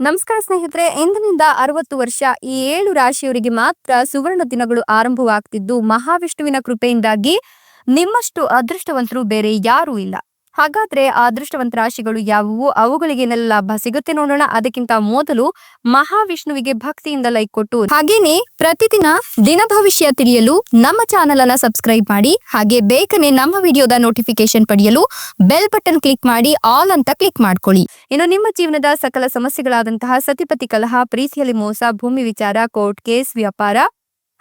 ನಮಸ್ಕಾರ ಸ್ನೇಹಿತರೆ, ಇಂದಿನಿಂದ ಅರವತ್ತು ವರ್ಷ ಈ ಏಳು ರಾಶಿಯವರಿಗೆ ಮಾತ್ರ ಸುವರ್ಣ ದಿನಗಳು ಆರಂಭವಾಗ್ತಿದ್ದು, ಮಹಾವಿಷ್ಣುವಿನ ಕೃಪೆಯಿಂದಾಗಿ ನಿಮ್ಮಷ್ಟು ಅದೃಷ್ಟವಂತರು ಬೇರೆ ಯಾರೂ ಇಲ್ಲ. ಹಾಗಾದ್ರೆ ಅದೃಷ್ಟವಂತ ರಾಶಿಗಳು ಯಾವುವು? ಅವುಗಳಿಗೆ ಏನೆಲ್ಲ ಲಾಭ ಸಿಗುತ್ತೆ ನೋಡೋಣ. ಅದಕ್ಕಿಂತ ಮೊದಲು ಮಹಾವಿಷ್ಣುವಿಗೆ ಭಕ್ತಿಯಿಂದ ಲೈಕ್ ಕೊಟ್ಟು. ಹಾಗೇನೆ ಪ್ರತಿದಿನ ದಿನ ಭವಿಷ್ಯ ತಿಳಿಯಲು ನಮ್ಮ ಚಾನೆಲ್ ಅನ್ನ ಸಬ್ಸ್ಕ್ರೈಬ್ ಮಾಡಿ, ಹಾಗೆ ಬೇಗನೆ ನಮ್ಮ ವಿಡಿಯೋದ ನೋಟಿಫಿಕೇಶನ್ ಪಡೆಯಲು ಬೆಲ್ ಬಟನ್ ಕ್ಲಿಕ್ ಮಾಡಿ, ಆಲ್ ಅಂತ ಕ್ಲಿಕ್ ಮಾಡ್ಕೊಳ್ಳಿ. ಇನ್ನು ನಿಮ್ಮ ಜೀವನದ ಸಕಲ ಸಮಸ್ಯೆಗಳಾದಂತಹ ಸತಿಪತಿ ಕಲಹ, ಪ್ರೀತಿಯಲ್ಲಿ ಮೋಸ, ಭೂಮಿ ವಿಚಾರ, ಕೋರ್ಟ್ ಕೇಸ್, ವ್ಯಾಪಾರ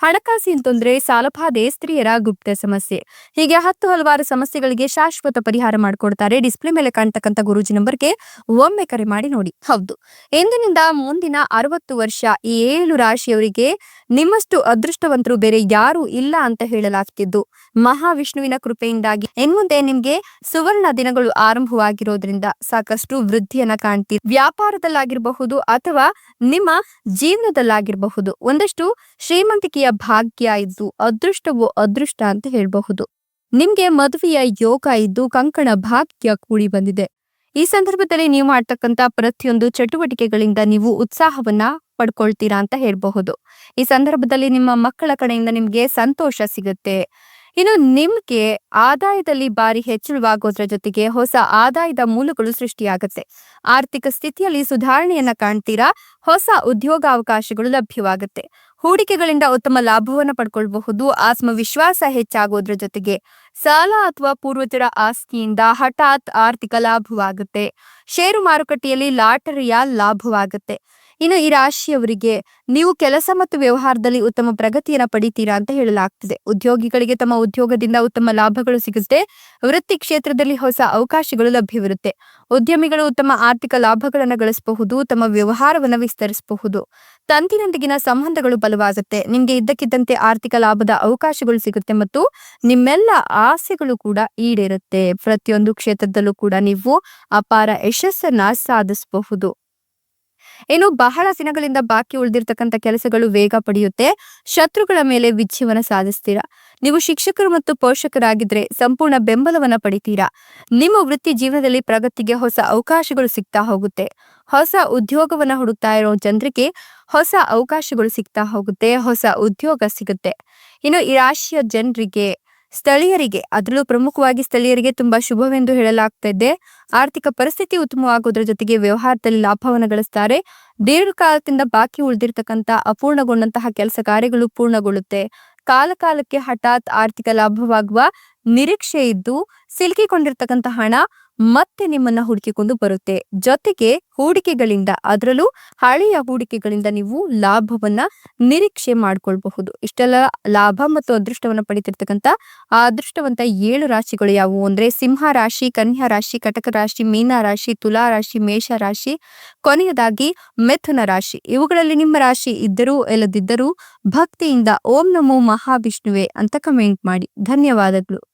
ಹಣಕಾಸಿನ ತೊಂದರೆ ಸಾಲಬಾಧೆ ಸ್ತ್ರೀಯರ ಗುಪ್ತ ಸಮಸ್ಯೆ. ಹೀಗೆ ಹತ್ತು ಹಲವಾರು ಸಮಸ್ಯೆಗಳಿಗೆ ಶಾಶ್ವತ ಪರಿಹಾರ ಮಾಡಿಕೊಡ್ತಾರೆ ಡಿಸ್ಪ್ಲೇ ಮೇಲೆ ಕಾಣ್ತಕ್ಕಂಥ ಗುರೂಜಿ ನಂಬರ್ಗೆ ಒಮ್ಮೆ ಕರೆ ಮಾಡಿ ನೋಡಿ. ಹೌದು. ಇಂದಿನಿಂದ ಮುಂದಿನ ಅರವತ್ತು ವರ್ಷ ಈ ಏಳು ರಾಶಿಯವರಿಗೆ ನಿಮ್ಮಷ್ಟು ಅದೃಷ್ಟವಂತರು ಬೇರೆ ಯಾರು ಇಲ್ಲ ಅಂತ ಹೇಳಲಾಗ್ತಿದ್ದು. ಮಹಾವಿಷ್ಣುವಿನ ಕೃಪೆಯಿಂದಾಗಿ. ಇನ್ಮುಂದೆ ನಿಮ್ಗೆ ಸುವರ್ಣ ದಿನಗಳು ಆರಂಭವಾಗಿರೋದ್ರಿಂದ ಸಾಕಷ್ಟು ವೃದ್ಧಿಯನ್ನ ಕಾಣ್ತೀರಿ. ವ್ಯಾಪಾರದಲ್ಲಾಗಿರಬಹುದು ಅಥವಾ ನಿಮ್ಮ ಜೀವನದಲ್ಲಾಗಿರಬಹುದು. ಒಂದಷ್ಟು ಶ್ರೀಮಂತಿಕೆಯ ಭಾಗ್ಯ ಇದ್ದು ಅದೃಷ್ಟವೋ ಅದೃಷ್ಟ ಅಂತ ಹೇಳಬಹುದು. ನಿಮ್ಗೆ ಮದುವೆಯ ಯೋಗ ಇದ್ದು ಕಂಕಣ ಭಾಗ್ಯ ಕೂಡಿ ಬಂದಿದೆ. ಈ ಸಂದರ್ಭದಲ್ಲಿ ನೀವು ಮಾಡ್ತಕ್ಕಂಥ ಪ್ರತಿಯೊಂದು ಚಟುವಟಿಕೆಗಳಿಂದ ನೀವು ಉತ್ಸಾಹವನ್ನ ಪಡ್ಕೊಳ್ತೀರಾ ಅಂತ ಹೇಳಬಹುದು. ಈ ಸಂದರ್ಭದಲ್ಲಿ ನಿಮ್ಮ ಮಕ್ಕಳ ಕಡೆಯಿಂದ ನಿಮ್ಗೆ ಸಂತೋಷ ಸಿಗುತ್ತೆ. ಇನ್ನು ನಿಮ್ಗೆ ಆದಾಯದಲ್ಲಿ ಬಾರಿ ಹೆಚ್ಚಳವಾಗೋದ್ರ ಜೊತೆಗೆ ಹೊಸ ಆದಾಯದ ಮೂಲಗಳು ಸೃಷ್ಟಿಯಾಗುತ್ತೆ. ಆರ್ಥಿಕ ಸ್ಥಿತಿಯಲ್ಲಿ ಸುಧಾರಣೆಯನ್ನ ಕಾಣ್ತೀರಾ? ಹೊಸ ಉದ್ಯೋಗಾವಕಾಶಗಳು ಲಭ್ಯವಾಗುತ್ತೆ. ಹೂಡಿಕೆಗಳಿಂದ ಉತ್ತಮ ಲಾಭವನ್ನು ಪಡ್ಕೊಳ್ಬಹುದು. ಆತ್ಮವಿಶ್ವಾಸ ಹೆಚ್ಚಾಗೋದ್ರ ಜೊತೆಗೆ ಸಾಲ ಅಥವಾ ಪೂರ್ವಜರ ಆಸ್ತಿಯಿಂದ ಹಠಾತ್ ಆರ್ಥಿಕ ಲಾಭವಾಗುತ್ತೆ. ಷೇರು ಮಾರುಕಟ್ಟೆಯಲ್ಲಿ ಲಾಟರಿಯ ಲಾಭವಾಗುತ್ತೆ. ಇನ್ನು ಈ ರಾಶಿಯವರಿಗೆ ನೀವು ಕೆಲಸ ಮತ್ತು ವ್ಯವಹಾರದಲ್ಲಿ ಉತ್ತಮ ಪ್ರಗತಿಯನ್ನ ಪಡಿತೀರಾ ಅಂತ ಹೇಳಲಾಗ್ತಿದೆ. ಉದ್ಯೋಗಿಗಳಿಗೆ ತಮ್ಮ ಉದ್ಯೋಗದಿಂದ ಉತ್ತಮ ಲಾಭಗಳು ಸಿಗುತ್ತೆ. ವೃತ್ತಿ ಕ್ಷೇತ್ರದಲ್ಲಿ ಹೊಸ ಅವಕಾಶಗಳು ಲಭ್ಯವಿರುತ್ತೆ. ಉದ್ಯಮಿಗಳು ಉತ್ತಮ ಆರ್ಥಿಕ ಲಾಭಗಳನ್ನು ಗಳಿಸಬಹುದು, ತಮ್ಮ ವ್ಯವಹಾರವನ್ನು ವಿಸ್ತರಿಸಬಹುದು. ತಂತಿನೊಂದಿಗಿನ ಸಂಬಂಧಗಳು ಬಲವಾಗುತ್ತೆ. ನಿಮ್ಗೆ ಇದ್ದಕ್ಕಿದ್ದಂತೆ ಆರ್ಥಿಕ ಲಾಭದ ಅವಕಾಶಗಳು ಸಿಗುತ್ತೆ ಮತ್ತು ನಿಮ್ಮೆಲ್ಲ ಆಸೆಗಳು ಕೂಡ ಈಡೇರುತ್ತೆ. ಪ್ರತಿಯೊಂದು ಕ್ಷೇತ್ರದಲ್ಲೂ ಕೂಡ ನೀವು ಅಪಾರ ಯಶಸ್ಸನ್ನ ಸಾಧಿಸಬಹುದು. ಇನ್ನು ಬಹಳ ದಿನಗಳಿಂದ ಬಾಕಿ ಉಳಿದಿರ್ತಕ್ಕಂಥ ಕೆಲಸಗಳು ವೇಗ ಪಡೆಯುತ್ತೆ. ಶತ್ರುಗಳ ಮೇಲೆ ವಿಜಯವನ್ನ ಸಾಧಿಸ್ತೀರಾ? ನೀವು ಶಿಕ್ಷಕರು ಮತ್ತು ಪೋಷಕರಾಗಿದ್ರೆ ಸಂಪೂರ್ಣ ಬೆಂಬಲವನ್ನ ಪಡಿತೀರಾ? ನಿಮ್ಮ ವೃತ್ತಿ ಜೀವನದಲ್ಲಿ ಪ್ರಗತಿಗೆ ಹೊಸ ಅವಕಾಶಗಳು ಸಿಗ್ತಾ ಹೋಗುತ್ತೆ. ಹೊಸ ಉದ್ಯೋಗವನ್ನ ಹುಡುಕ್ತಾ ಇರೋ ಜನರಿಗೆ ಹೊಸ ಅವಕಾಶಗಳು ಸಿಗ್ತಾ ಹೋಗುತ್ತೆ, ಹೊಸ ಉದ್ಯೋಗ ಸಿಗುತ್ತೆ. ಇನ್ನು ಈ ರಾಶಿಯ ಜನರಿಗೆ ಸ್ಥಳೀಯರಿಗೆ, ಅದರಲ್ಲೂ ಪ್ರಮುಖವಾಗಿ ಸ್ಥಳೀಯರಿಗೆ ತುಂಬಾ ಶುಭವೆಂದು ಹೇಳಲಾಗ್ತಿದೆ. ಆರ್ಥಿಕ ಪರಿಸ್ಥಿತಿ ಉತ್ತಮವಾಗುವುದರ ಜೊತೆಗೆ ವ್ಯವಹಾರದಲ್ಲಿ ಲಾಭವನ್ನು ಗಳಿಸ್ತಾರೆ. ದೀರ್ಘಕಾಲದಿಂದ ಬಾಕಿ ಉಳಿದಿರ್ತಕ್ಕಂಥ ಅಪೂರ್ಣಗೊಂಡಂತಹ ಕೆಲಸ ಕಾರ್ಯಗಳು ಪೂರ್ಣಗೊಳ್ಳುತ್ತೆ. ಕಾಲಕಾಲಕ್ಕೆ ಹಠಾತ್ ಆರ್ಥಿಕ ಲಾಭವಾಗುವ ನಿರೀಕ್ಷೆ ಇದ್ದು ಸಿಲುಕಿಕೊಂಡಿರ್ತಕ್ಕಂಥ ಹಣ ಮತ್ತೆ ನಿಮ್ಮನ್ನ ಹುಡುಕಿಕೊಂಡು ಬರುತ್ತೆ. ಜೊತೆಗೆ ಹೂಡಿಕೆಗಳಿಂದ, ಅದರಲ್ಲೂ ಹಳೆಯ ಹೂಡಿಕೆಗಳಿಂದ ನೀವು ಲಾಭವನ್ನ ನಿರೀಕ್ಷೆ ಮಾಡ್ಕೊಳ್ಬಹುದು. ಇಷ್ಟೆಲ್ಲ ಲಾಭ ಮತ್ತು ಅದೃಷ್ಟವನ್ನ ಪಡಿತಿರ್ತಕ್ಕಂಥ ಆ ಅದೃಷ್ಟವಂತ ಏಳು ರಾಶಿಗಳು ಯಾವುವು ಅಂದ್ರೆ ಸಿಂಹ ರಾಶಿ, ಕನ್ಯಾ ರಾಶಿ, ಕಟಕ ರಾಶಿ, ಮೀನ ರಾಶಿ, ತುಲಾ ರಾಶಿ, ಮೇಷ ರಾಶಿ, ಕೊನೆಯದಾಗಿ ಮಿಥುನ ರಾಶಿ. ಇವುಗಳಲ್ಲಿ ನಿಮ್ಮ ರಾಶಿ ಇದ್ದರೂ ಇಲ್ಲದಿದ್ದರೂ ಭಕ್ತಿಯಿಂದ ಓಂ ನಮೋ ಮಹಾವಿಷ್ಣುವೆ ಅಂತ ಕಮೆಂಟ್ ಮಾಡಿ. ಧನ್ಯವಾದಗಳು.